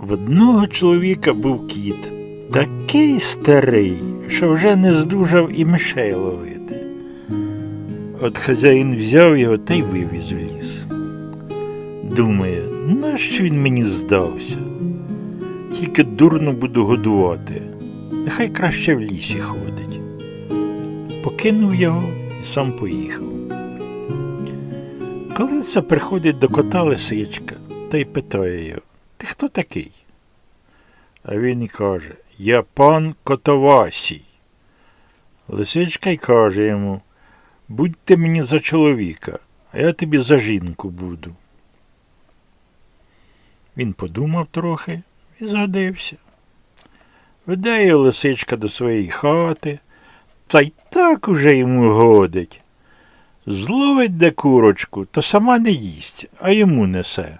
В одного чоловіка був кіт, такий старий, що вже не здужав і мишей ловити. От хазяїн взяв його та й вивіз в ліс. Думає, нащо він мені здався? Тільки дурно буду годувати. Нехай краще в лісі ходить. Покинув його і сам поїхав. Коли це приходить до кота лисичка та й питає його, ти хто такий? А він і каже, я пан Котовасій. Лисичка й каже йому, будь ти мені за чоловіка, а я тобі за жінку буду. Він подумав трохи і згодився. Веде його лисичка до своєї хати, та й так уже йому годить. Зловить де курочку, то сама не їсть, а йому несе.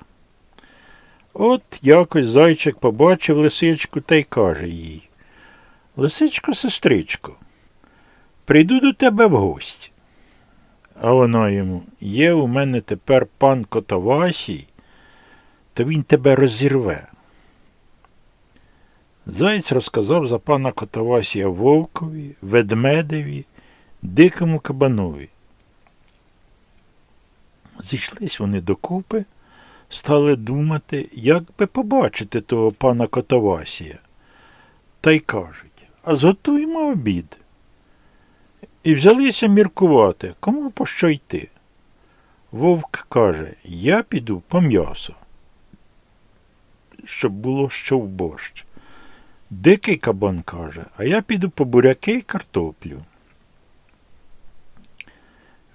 От якось зайчик побачив лисичку та й каже їй Лисичко, сестричко, прийду до тебе в гості. А вона йому є у мене тепер пан Котовасій, то він тебе розірве. Заєць розказав за пана Котовасія вовкові, ведмедеві, дикому кабанові. Зійшлись вони докупи, стали думати, як би побачити того пана Котовасія. Та й кажуть, а зготуємо обід. І взялися міркувати, кому по що йти. Вовк каже, я піду по м'ясо, щоб було що в борщ. Дикий кабан каже, а я піду по буряки й картоплю.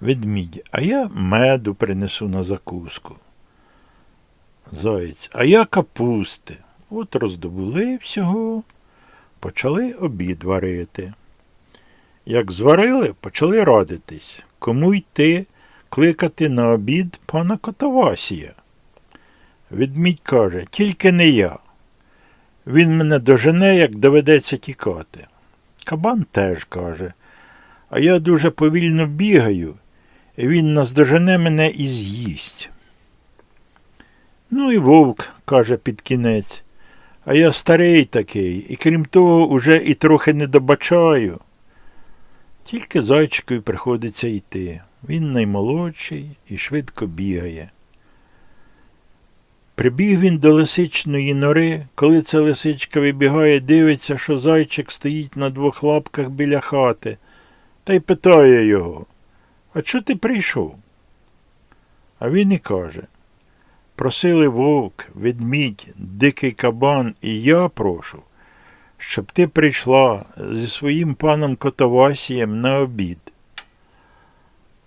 Ведмідь, а я меду принесу на закуску. Заєць, а я капусти. От роздобули всього, почали обід варити. Як зварили, почали радитись, кому йти кликати на обід пана Котовасія. Ведмідь каже, тільки не я. Він мене дожене, як доведеться тікати. Кабан теж каже, а я дуже повільно бігаю, і він наздожене мене і з'їсть. Ну і вовк, каже під кінець, а я старий такий, і крім того, уже і трохи не добачаю. Тільки зайчикові приходиться йти. Він наймолодший і швидко бігає. Прибіг він до лисичної нори, коли ця лисичка вибігає, дивиться, що зайчик стоїть на двох лапках біля хати, та й питає його, а чого ти прийшов? А він і каже, просили вовк, ведмідь, дикий кабан, і я прошу, щоб ти прийшла зі своїм паном Котовасієм на обід.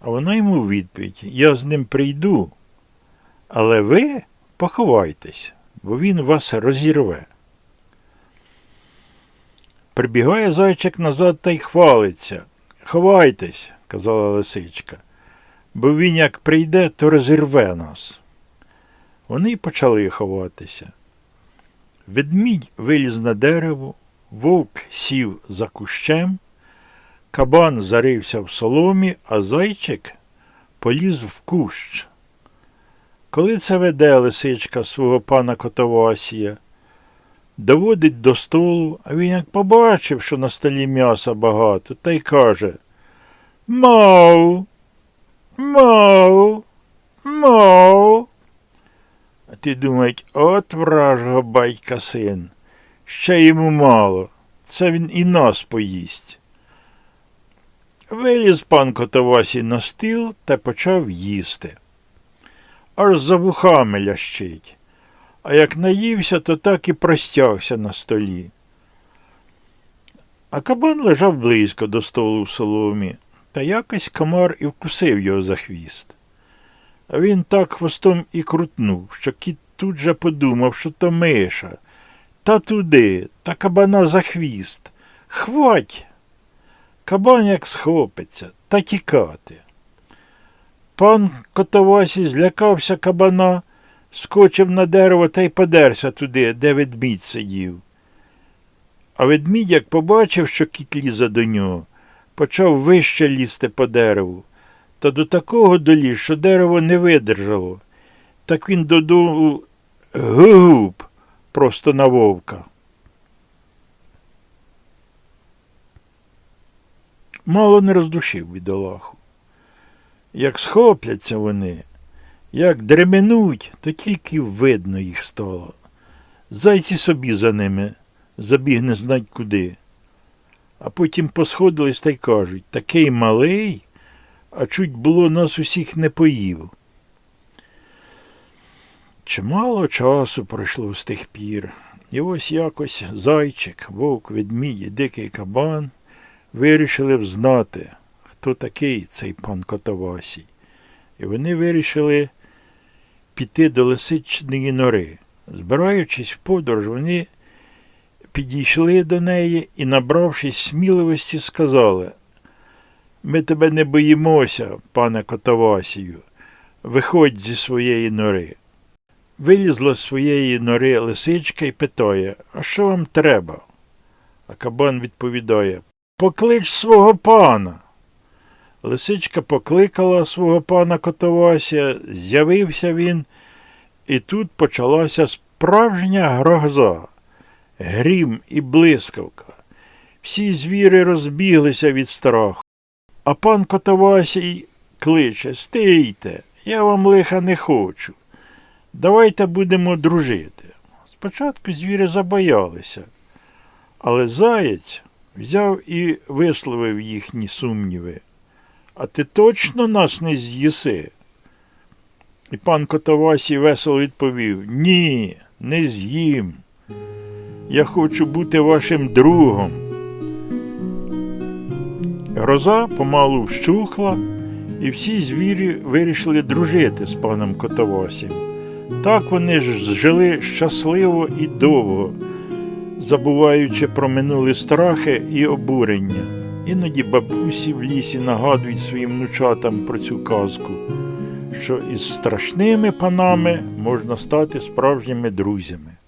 А вона йому відповідь, я з ним прийду, але ви поховайтесь, бо він вас розірве. Прибігає зайчик назад та й хвалиться. Ховайтесь, казала лисичка, бо він як прийде, то розірве нас. Вони почали ховатися. Ведмідь виліз на дерево, вовк сів за кущем, кабан зарився в соломі, а зайчик поліз в кущ. Коли це веде лисичка свого пана Котовасія, доводить до столу, а він як побачив, що на столі м'яса багато, та й каже мау, мау. Ти думають, от вражого батька син, ще йому мало, це він і нас поїсть. Виліз пан Котовасій на стіл та почав їсти. Аж за вухами лящить. А як наївся, то так і простягся на столі. А кабан лежав близько до столу в соломі, та якось комар і вкусив його за хвіст. Він так хвостом і крутнув, що кіт тут же подумав, що то миша. Та туди, та кабана за хвіст. Хвать. Кабан як схопиться, та тікати. Пан Котовасій злякався кабана, скочив на дерево та й подерся туди, де ведмідь сидів. А ведмідь, як побачив, що кіт лізе до нього, почав вище лізти по дереву, та до такого доліз, що дерево не видержало. Так він додолу губ просто на вовка. Мало не роздушив бідолаху. Як схопляться вони, як дременуть, то тільки видно їх стало. Зайці собі за ними забіг не знать куди. А потім посходились та й кажуть, такий малий, а чуть було нас усіх не поїв. Чимало часу пройшло з тих пір, і ось якось зайчик, вовк, ведмідь і дикий кабан вирішили взнати, хто такий цей пан Котовасій. І вони вирішили піти до лисичної нори. Збираючись в подорож, вони підійшли до неї і, набравшись сміливості, сказали Ми тебе не боїмося, пане Котовасію, виходь зі своєї нори. Вилізла з своєї нори лисичка і питає, а що вам треба? А кабан відповідає Поклич свого пана. Лисичка покликала свого пана Котовася, з'явився він, і тут почалася справжня гроза, грім і блискавка. Всі звіри розбіглися від страху. А пан Котовасій кличе Стійте, я вам лиха не хочу. Давайте будемо дружити. Спочатку звіри забоялися, але заєць взяв і висловив їхні сумніви. А ти точно нас не з'їси? І пан Котовасій весело відповів Ні, не з'їм. Я хочу бути вашим другом. Гроза помалу вщухла, і всі звірі вирішили дружити з паном Котовасім. Так вони ж жили щасливо і довго, забуваючи про минулі страхи і обурення. Іноді бабусі в лісі нагадують своїм внучатам про цю казку, що із страшними панами можна стати справжніми друзями.